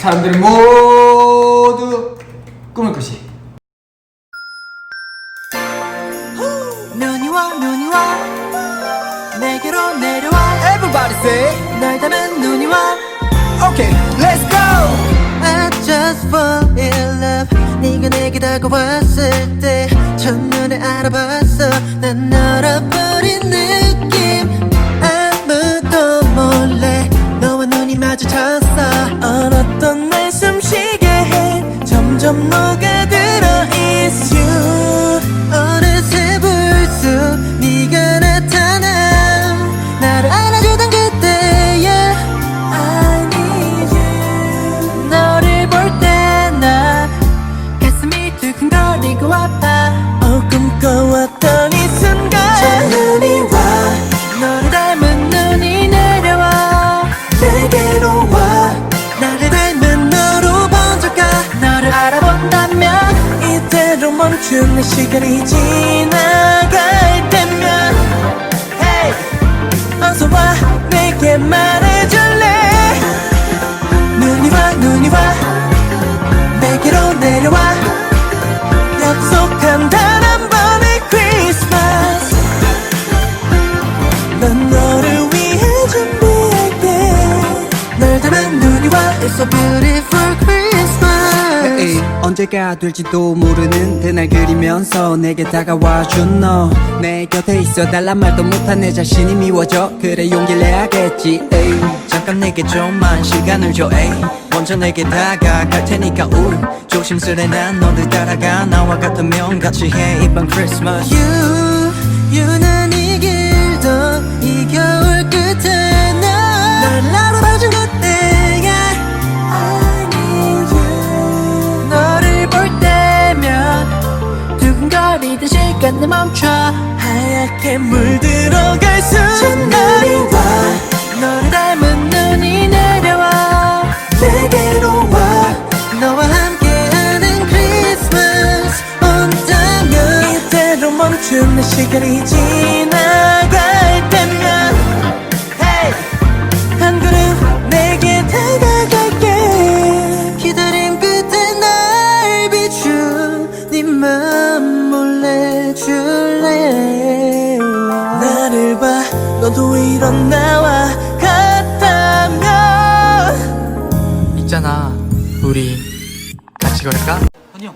사람들이 모두 꿈을 것이 눈이 와 눈이 와. 내게로 내려와. Everybody say. 날 닮은 눈이 와. Okay let's go. I just fall in love. 네가 내게 다가왔을 때 첫눈에 알아봤어. 난널 해점 이대로 멈춘 내 시간이 지나갈 때면 Hey 어서 와 내게 말해줄래? 눈이 와 눈이 와 내게로 내려와. 약속한 단 한 번의 크리스마스. 난 너를 위해 준비할게 널 닮은 눈이 와 It's so beautiful 언제가 될지도 모르는 그날 그리면서 내게 다가와 준 너. 내 곁에 있어 달란 말도 못한 내 자신이 미워져. 그래 용기를 내야겠지 에이. 잠깐 내게 좀만 시간을 줘 에이. 먼저 내게 다가갈 테니까 우. 조심스레 난 너를 따라가. 나와 같으면 같이 해. 이번 크리스마스 You, you는 거리던 시간을 멈춰. 하얗게 물들어갈 순간 너를 닮은 눈이 내려와. 내게로 와. 너와 함께하는 크리스마스. 온다면 이대로 멈춘 내 시간이 지나갈 너도 이런 나와 같다면 있잖아 우리 같이 걸을까? 아니요